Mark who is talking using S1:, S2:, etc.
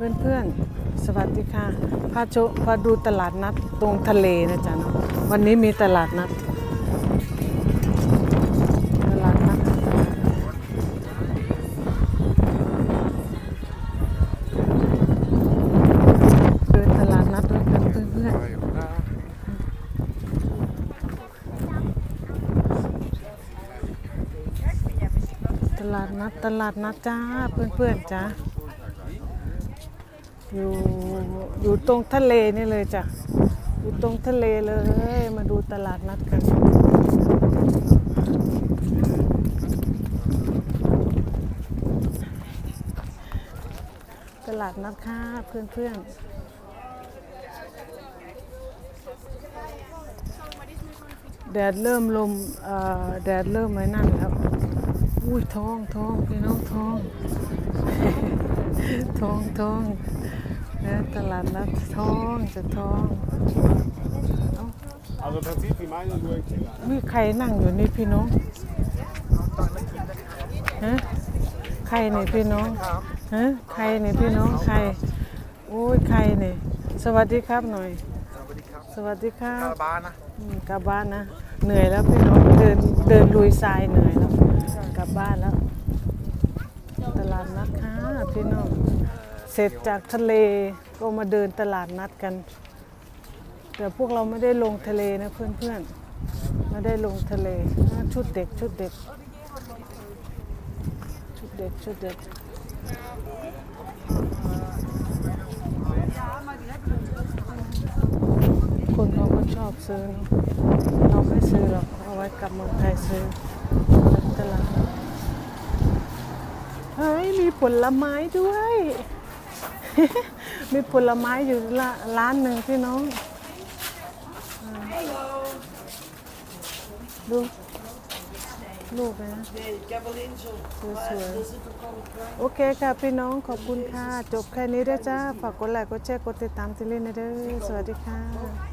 S1: เพื่อนๆ สวัสดีค่ะ พาโชพาดูตลาดนัดตรงทะเลนะจ๊ะเนาะวันนี้มีตลาดนัด ตลาดนัด เดินตลาดนัดด้วยกันเพื่อนๆตลาดนัดตลาดนัดจ้าเพื่อนๆจ้า อยู่อยู่ตรงทะเลนี่เลยจ้ะ อยู่ตรงทะเลเลย มาดูตลาดนัดกัน ตลาดนัดค่ะเพื่อนๆแดดเริ่มลมเอ่อแดดเริ่มไว้นั่นแล้ว อุ้ยท้องท้องพี่น้องท้องท้องท้อง นะตลาดนัดท้องจะท้อง
S2: Also im Prinzip wie meine nur im Keller.
S1: มีใครนั่งอยู่นี่พี่น้องฮะใครนี่พี่น้องฮะใครนี่พี่น้องใครโอ้ยใครนี่สวัสดีครับหน่อย สวัสดีครับ
S3: บ้านนะ
S1: อืมกลับบ้านนะ เหนื่อยแล้วพี่น้องเดินเดินลุยทรายเหนื่อยแล้ว กลับบ้านแล้ว ตลาดนัดค่ะพี่น้อง เสร็จจากทะเลก็มาเดินตลาดนัดกัน แต่พวกเราไม่ได้ลงทะเลนะเพื่อนๆไม่ได้ลงทะเลชุดเด็กชุดเด็ก ชุดเด็กชุดเด็กคนเขาก็ชอบซื้อเนอะเราไม่ซื้อหรอกเอาไว้กลับเมืองไทยซื้อตลาดเฮ้ย มีผลไม้ด้วย มีผลไม้อยู่ละร้านหนึ่งพี่น้องอ่าดูลูกเลยนะสวยๆโอเคค่ะพี่น้องขอบคุณค่ะ จบแค่นี้ด้วยจ้า ฝากกดไลค์กดแชร์กดติดตามที่เล่นนะเด้อสวัสดีค่ะ